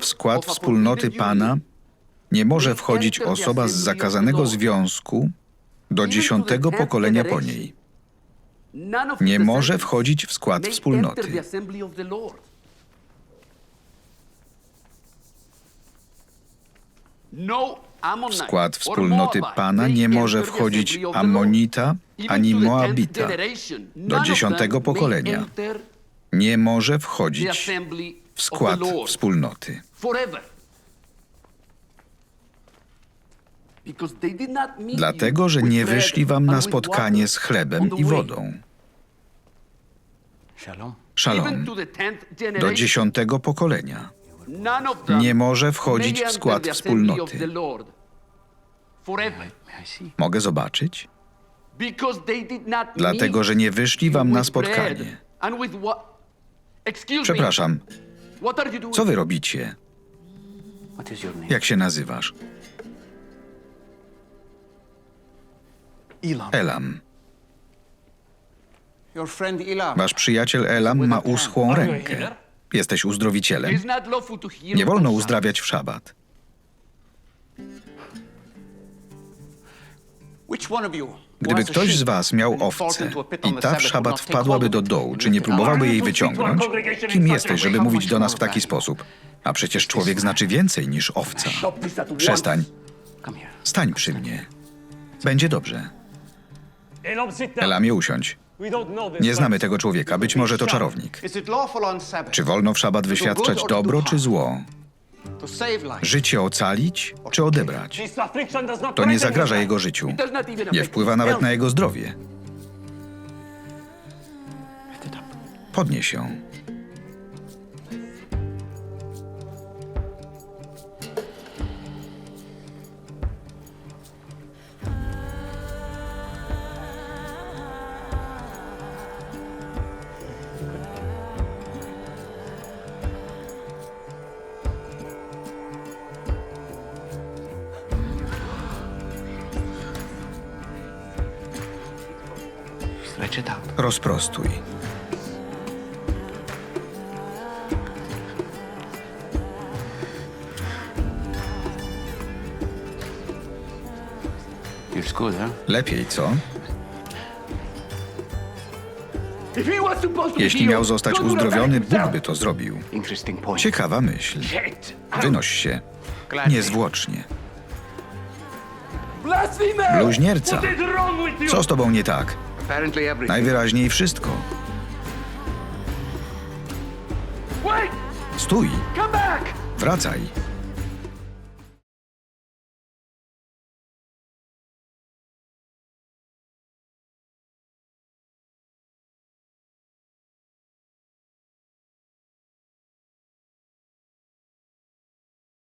W skład wspólnoty Pana nie może wchodzić osoba z zakazanego związku do dziesiątego pokolenia po niej. Nie może wchodzić w skład wspólnoty. W skład wspólnoty Pana nie może wchodzić Amonita ani Moabita do dziesiątego pokolenia. Nie może wchodzić w skład wspólnoty. Dlatego, że nie wyszli wam na spotkanie z chlebem i wodą. Shalom. Szalom. Do dziesiątego pokolenia. Nie może wchodzić w skład wspólnoty. Mogę zobaczyć? Dlatego, że nie wyszli wam na spotkanie. Przepraszam, co wy robicie? Jak się nazywasz? Elam. Wasz przyjaciel Elam ma uschłą rękę. Jesteś uzdrowicielem? Nie wolno uzdrawiać w szabat. Gdyby ktoś z was miał owcę i ta w szabat wpadłaby do dołu, czy nie próbowałaby jej wyciągnąć? Kim jesteś, żeby mówić do nas w taki sposób? A przecież człowiek znaczy więcej niż owca. Przestań. Stań przy mnie. Będzie dobrze. Elamie, usiądź. Nie znamy tego człowieka. Być może to czarownik. Czy wolno w szabat wyświadczać dobro czy zło? Życie ocalić czy odebrać? To nie zagraża jego życiu. Nie wpływa nawet na jego zdrowie. Podnieś ją. Out. Rozprostuj. Feels good, huh? Lepiej, co? Jeśli miał zostać uzdrowiony, Bóg by to zrobił. Interesting point. Ciekawa myśl. Wynoś się. Niezwłocznie. Bluźnierca. What is wrong with you? Co z tobą nie tak? Najwyraźniej wszystko. Stój. Wracaj.